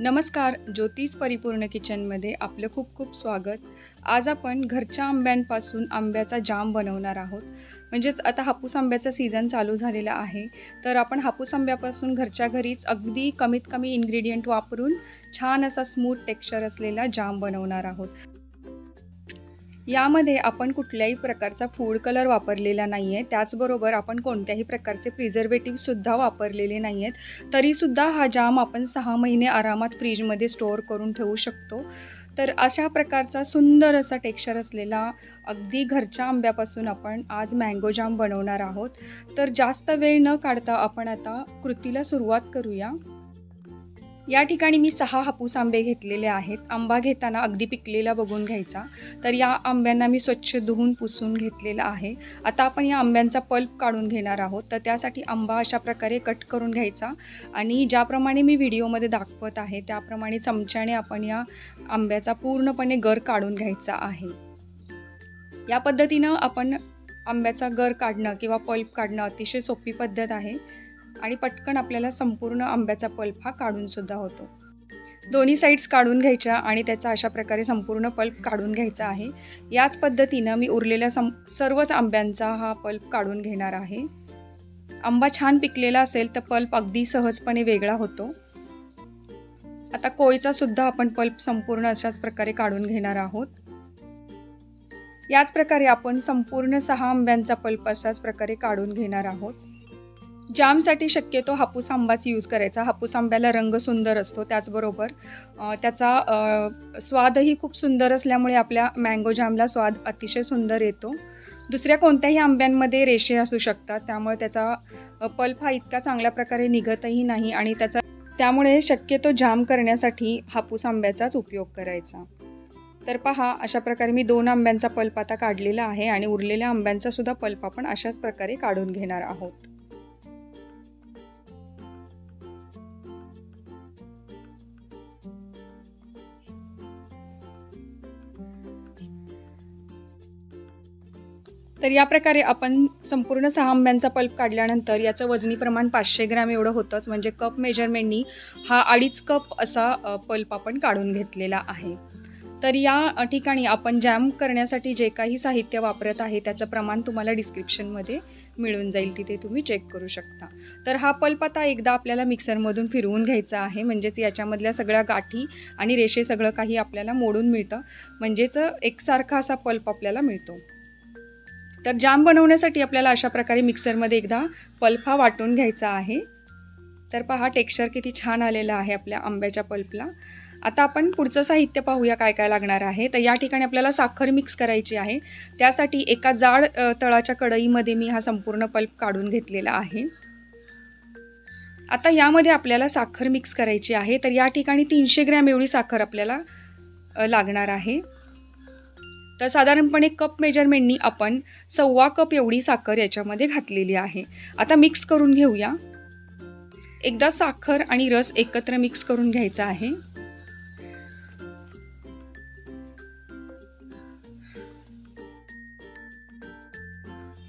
नमस्कार ज्योतिष परिपूर्ण किचनमध्ये आपलं खूप खूप स्वागत. आज आपण घरच्या आंब्यांपासून आंब्याचा जाम बनवणार आहोत. म्हणजेच आता हापूस आंब्याचा सीझन चालू झालेला आहे. तर आपण हापूस आंब्यापासून घरच्या घरीच अगदी कमीत कमी इन्ग्रेडियंट वापरून छान असा स्मूथ टेक्स्चर असलेला जाम बनवणार आहोत. यामध्ये आपण कुठल्याही प्रकारचा फूड कलर वापरलेला नाही आहे त्याचबरोबर आपण कोणत्याही प्रकारचे प्रिझर्वेटिव्हसुद्धा वापरलेले नाही आहेत तरीसुद्धा हा जाम आपण सहा महिने आरामात फ्रीजमध्ये स्टोअर करून ठेवू शकतो. तर अशा प्रकारचा सुंदर असा टेक्स्चर असलेला अगदी घरच्या आंब्यापासून आपण आज मँगो जाम बनवणार आहोत. तर जास्त वेळ न काढता आपण आता कृतीला सुरुवात करूया. या ठिकाणी मी सहा हापूस आंबे घेतलेले आहेत. आंबा घेताना अगदी पिकलेला बघून घ्यायचा. तर या आंब्यांना मी स्वच्छ धुवून पुसून घेतलेला आहे. आता आपण या आंब्यांचा पल्प काढून घेणार आहोत. तर त्यासाठी आंबा अशा प्रकारे कट करून घ्यायचा आणि ज्याप्रमाणे मी व्हिडिओमध्ये दाखवत आहे त्याप्रमाणे चमच्याने आपण या आंब्याचा पूर्णपणे गर काढून घ्यायचा आहे. या पद्धतीनं आपण आंब्याचा गर काढणं किंवा पल्प काढणं अतिशय सोपी पद्धत आहे. आणि पटकन आपल्याला संपूर्ण आंब्याचा पल्प हा काढून सुद्धा होतो. दोन्ही साईड्स काढून घ्यायच्या आणि त्याचा अशा प्रकारे संपूर्ण पल्प काढून घ्यायचा आहे. याच पद्धतीनं मी उरलेल्या सं सर्वच आंब्यांचा हा पल्प काढून घेणार आहे. आंबा छान पिकलेला असेल तर पल्प अगदी सहजपणे वेगळा होतो. आता कोळीचा सुद्धा आपण पल्प संपूर्ण अशाच प्रकारे काढून घेणार आहोत. याच प्रकारे आपण संपूर्ण सहा आंब्यांचा पल्प अशाच प्रकारे काढून घेणार आहोत. जामसाठी शक्यतो हापूस आंबाच यूज करायचा. हापूस आंब्याला रंग सुंदर असतो त्याचबरोबर त्याचा स्वादही खूप सुंदर असल्यामुळे आपल्या मँगो जामला स्वाद अतिशय सुंदर येतो. दुसऱ्या कोणत्याही आंब्यांमध्ये रेषे असू शकतात त्यामुळे त्याचा पल्प हा इतका चांगल्या प्रकारे निघतही नाही आणि त्याचा त्यामुळे शक्यतो जाम करण्यासाठी हापूस आंब्याचाच उपयोग करायचा. तर पहा अशा प्रकारे मी दोन आंब्यांचा पल्प आता काढलेला आहे आणि उरलेल्या आंब्यांचा सुद्धा पल्प आपण अशाच प्रकारे काढून घेणार आहोत. तर या प्रकारे आपण संपूर्ण सहा आंब्यांचा पल्प काढल्यानंतर याचं वजनी प्रमाण पाचशे ग्रॅम एवढं होतंच. म्हणजे कप मेजरमेंटनी हा अडीच कप असा पल्प आपण काढून घेतलेला आहे. तर या ठिकाणी आपण जॅम करण्यासाठी जे काही साहित्य वापरत आहे त्याचं प्रमाण तुम्हाला डिस्क्रिप्शनमध्ये मिळून जाईल. तिथे तुम्ही चेक करू शकता. तर हा पल्प आता एकदा आपल्याला मिक्सरमधून फिरवून घ्यायचा आहे. म्हणजेच याच्यामधल्या सगळ्या गाठी आणि रेषे सगळं काही आपल्याला मोडून मिळतं. म्हणजेच एकसारखा असा पल्प आपल्याला मिळतो. तर जाम बनवण्यासाठी आपल्याला अशा प्रकारे मिक्सरमध्ये एकदा पल्फा वाटून घ्यायचा आहे. तर पहा टेक्स्चर किती छान आलेलं आहे आपल्या आंब्याच्या पल्पला आता आपण पुढचं साहित्य पाहूया काय काय लागणार आहे. तर या ठिकाणी आपल्याला साखर मिक्स करायची आहे. त्यासाठी एका जाड तळाच्या कढईमध्ये मी हा संपूर्ण पल्प काढून घेतलेला आहे. आता यामध्ये आपल्याला साखर मिक्स करायची आहे. तर या ठिकाणी तीनशे ग्रॅम एवढी साखर आपल्याला लागणार आहे. तर साधारणपणे कप मेजरमेंटनी आपण सव्वा कप एवढी साखर याच्यामध्ये घातलेली आहे. आता मिक्स करून घेऊया. एकदा साखर आणि रस एकत्र मिक्स करून घ्यायचा आहे.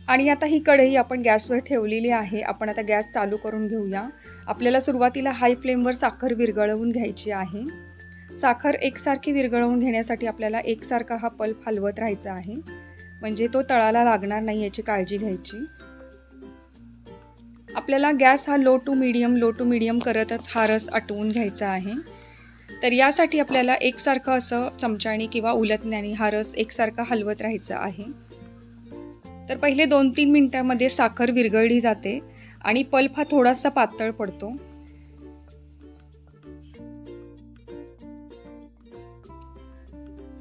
आणि आता ही कढई आपण गॅसवर ठेवलेली आहे. आपण आता गॅस चालू करून घेऊया. आपल्याला सुरुवातीला हाय फ्लेमवर साखर विरघळवून घ्यायची आहे. साखर एकसारखी विरघळवून घेण्यासाठी आपल्याला एकसारखा हा पल्प हलवत राहायचा आहे. म्हणजे तो तळाला लागणार नाही याची काळजी घ्यायची. आपल्याला गॅस हा low to medium low to medium करतच हा रस आटवून घ्यायचा आहे. तर यासाठी आपल्याला एकसारखं असं चमच्याने किंवा उलटण्याने हा रस एकसारखा हलवत राहायचा आहे. तर पहिले दोन तीन मिनटामध्ये साखर विरघळली जाते आणि पल्प हा थोडासा पातळ पडतो.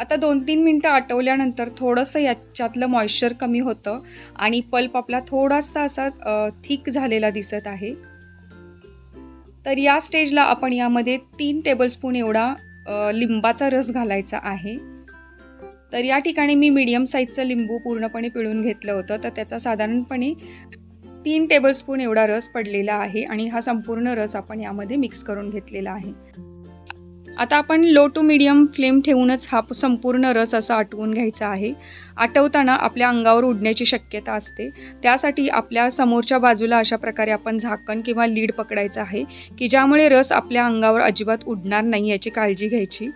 आता दोन तीन मिनटं आटवल्यानंतर थोडंसं याच्यातलं मॉइश्चर कमी होतं आणि पल्प आपला थोडासा असा थिक झालेला दिसत आहे. तर या स्टेजला आपण यामध्ये तीन टेबलस्पून एवढा लिंबाचा रस घालायचा आहे. तर या ठिकाणी मी मीडियम साईजचं लिंबू पूर्णपणे पिळून घेतलं होतं. तर त्याचा साधारणपणे तीन टेबलस्पून एवढा रस पडलेला आहे आणि हा संपूर्ण रस आपण यामध्ये मिक्स करून घेतलेला आहे. आता आपण लो टू मिडियम फ्लेम ठेवूनच हा संपूर्ण रस असा आटवून घ्यायचा आहे. आटवताना आपल्या अंगावर उडण्याची शक्यता असते. त्यासाठी आपल्या समोरच्या बाजूला अशा प्रकारे आपण झाकण किंवा लीड पकडायचं आहे की ज्यामुळे रस आपल्या अंगावर अजिबात उडणार नाही याची काळजी घ्यायची.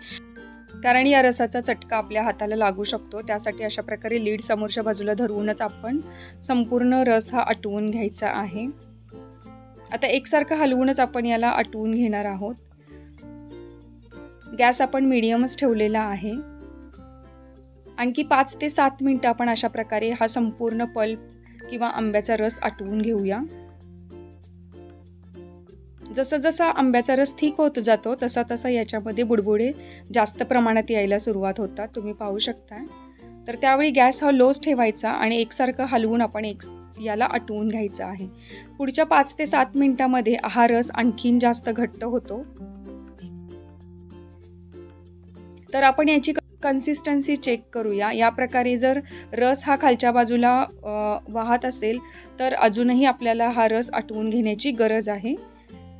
कारण या रसाचा चटका आपल्या हाताला लागू शकतो. त्यासाठी अशा प्रकारे लीड समोरच्या बाजूला धरूनच आपण संपूर्ण रस हा आटवून घ्यायचा आहे. आता एकसारखं हलवूनच आपण याला आटवून घेणार आहोत. गॅस आपण मिडियमच ठेवलेला आहे. आणखी पाच ते सात मिनटं आपण अशा प्रकारे हा संपूर्ण पल्प किंवा आंब्याचा रस आटवून घेऊया. जसं जसा आंब्याचा रस ठीक होत जातो तसा तसा याच्यामध्ये बुडबुडे जास्त प्रमाणात यायला सुरुवात होतात. तुम्ही पाहू शकता तर त्यावेळी गॅस हा लोच ठेवायचा आणि एकसारखं हलवून आपण एक याला आटवून घ्यायचं आहे. पुढच्या पाच ते सात मिनटामध्ये हा रस आणखीन जास्त घट्ट होतो. तर आपण याची कन्सिस्टन्सी चेक करूया. या प्रकारे जर रस हा खालच्या बाजूला वाहत असेल तर अजूनही आपल्याला हा रस आटवून घेण्याची गरज आहे.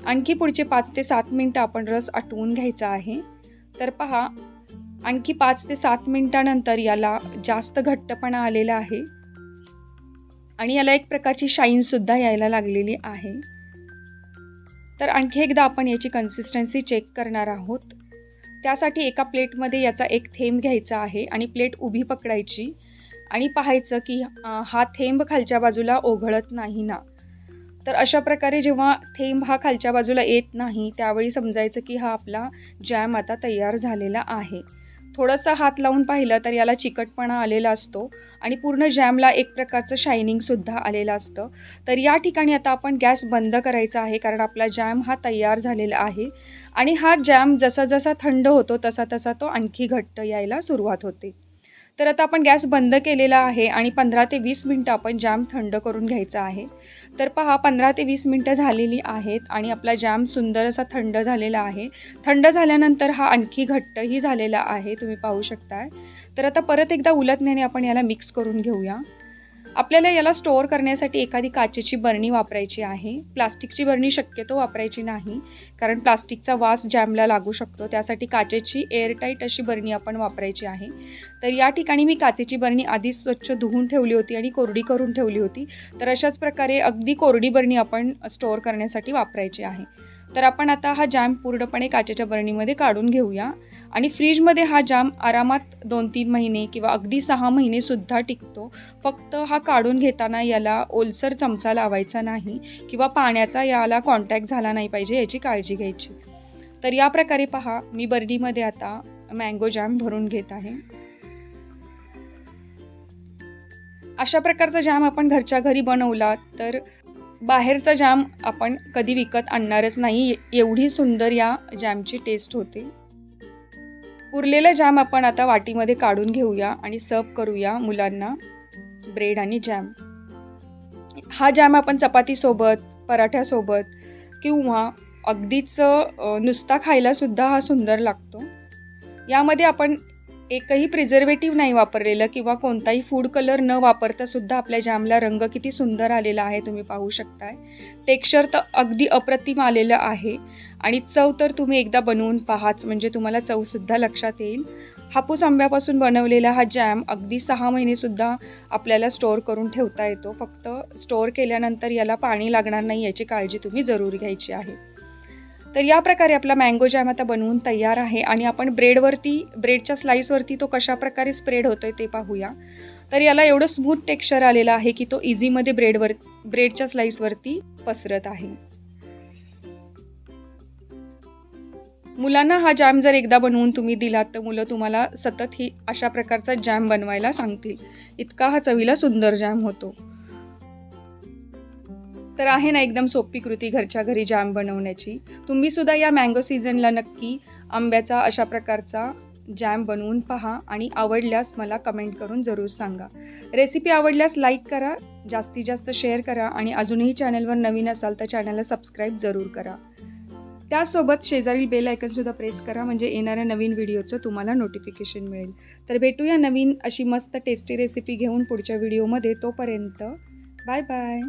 आणखी पुढचे पाच ते सात मिनटं आपण रस आटवून घ्यायचा आहे. तर पहा आणखी पाच ते सात मिनटानंतर याला जास्त घट्टपणा आलेला आहे. आणि याला एक प्रकारची शाईनसुद्धा यायला लागलेली आहे. तर आणखी एकदा आपण याची कन्सिस्टन्सी चेक करणार आहोत. त्यासाठी एका प्लेटमध्ये याचा एक थेंब घ्यायचा आहे आणि प्लेट उभी पकडायची आणि पाहायचं की हा थेंब खालच्या बाजूला ओघळत नाही ना. तर अशा प्रकारे जेव्हा थेंब हा खालच्या बाजूला येत नाही त्यावेळी समजायचं की हा आपला जॅम आता तयार झालेला आहे. थोडंसं हात लावून पाहिलं तर याला चिकटपणा आलेला असतो आणि पूर्ण जॅमला एक प्रकारचं शायनिंगसुद्धा आलेलं असतं. तर या ठिकाणी आता आपण गॅस बंद करायचा आहे कारण आपला जॅम हा तयार झालेला आहे आणि हा जॅम जसा जसा थंड होतो तसा तसा तो आणखी घट्ट यायला सुरुवात होते. तर आता आपण गॅस बंद केलेला आहे आणि पंधरा ते वीस मिनटं आपण जॅम थंड करून घ्यायचा आहे. तर पहा पंधरा ते वीस मिनटं झालेली आहेत आणि आपला जॅम सुंदर असा थंड झालेला आहे. थंड झाल्यानंतर हा आणखी घट्टही झालेला आहे तुम्ही पाहू शकताय. तर आता परत एकदा उलटण्याने आपण याला मिक्स करून घेऊया. आपल्याला याला स्टोअर करण्यासाठी एखादी काचेची बरणी वापरायची आहे. प्लास्टिकची बरणी शक्यतो वापरायची नाही कारण प्लास्टिकचा वास जॅमला लागू शकतो. त्यासाठी काचेची एअरटाईट अशी बरणी आपण वापरायची आहे. तर या ठिकाणी मी काचेची बरणी आधीच स्वच्छ धुवून ठेवली होती आणि कोरडी करून ठेवली होती. तर अशाच प्रकारे अगदी कोरडी बरणी आपण स्टोअर करण्यासाठी वापरायची आहे. तर आपण आता हा जॅम पूर्णपणे काचेच्या बरणीमध्ये काढून घेऊया. आणि फ्रीजमध्ये हा जाम आरामात दोन तीन महिने किंवा अगदी सहा महिनेसुद्धा टिकतो. फक्त हा काढून घेताना याला ओलसर चमचा लावायचा नाही किंवा पाण्याचा याला कॉन्टॅक्ट झाला नाही पाहिजे याची काळजी घ्यायची. तर या प्रकारे पहा मी बर्डीमध्ये आता मँगो जॅम भरून घेत आहे. अशा प्रकारचा जॅम आपण घरच्या घरी बनवला तर बाहेरचा जॅम आपण कधी विकत आणणारच नाही. एवढी सुंदर या जॅमची टेस्ट होते. उरलेलं जॅम आपण आता वाटीमध्ये काढून घेऊया आणि सर्व करूया मुलांना ब्रेड आणि जॅम हा जॅम आपण चपातीसोबत पराठ्यासोबत किंवा अगदीच नुसता खायलासुद्धा हा सुंदर लागतो. यामध्ये आपण एकही प्रिझर्वेटिव्ह नाही वापरलेलं किंवा कोणताही फूड कलर न वापरता सुद्धा आपल्या जॅमला रंग किती सुंदर आलेला आहे तुम्ही पाहू शकताय. टेक्स्चर तर अगदी अप्रतिम आलेलं आहे. आणि चव तर तुम्ही एकदा बनवून पाहाच म्हणजे तुम्हाला चवसुद्धा लक्षात येईल. हापूस आंब्यापासून बनवलेला हा जॅम अगदी सहा महिनेसुद्धा आपल्याला स्टोअर करून ठेवता येतो. फक्त स्टोअर केल्यानंतर याला पाणी लागणार नाही याची काळजी तुम्ही जरूर घ्यायची आहे. तर या प्रकारे आपला मँगो जॅम आता बनवून तयार आहे आणि आपण ब्रेडवरती ब्रेडच्या स्लाईसवरती तो कशा प्रकारे स्प्रेड होतो आहे ते पाहूया. तर याला एवढं स्मूथ टेक्स्चर आलेलं आहे की तो इझीमध्ये ब्रेडवर ब्रेडच्या स्लाईसवरती पसरत आहे. मुलांना हा जॅम जर एकदा बनवून तुम्ही दिलात तर मुलं तुम्हाला सतत ही अशा प्रकारचा जॅम बनवायला सांगतील. इतका हा चवीला सुंदर जॅम होतो. तर आहे ना एकदम सोपी कृती घरच्या घरी जॅम बनवण्याची. तुम्ही सुद्धा या मँगो सीझनला नक्की आंब्याचा अशा प्रकारचा जॅम बनवून पहा आणि आवडल्यास मला कमेंट करून जरूर सांगा. रेसिपी आवडल्यास लाईक करा जास्तीत जास्त शेअर करा आणि अजूनही चॅनलवर नवीन असाल तर चॅनलला सबस्क्राईब जरूर करा. त्यासोबत शेजारील बेल आयकनसुद्धा प्रेस करा म्हणजे येणाऱ्या नवीन व्हिडिओचं तुम्हाला नोटिफिकेशन मिळेल. तर भेटूया नवीन अशी मस्त टेस्टी रेसिपी घेऊन पुढच्या व्हिडिओमध्ये तोपर्यंत बाय बाय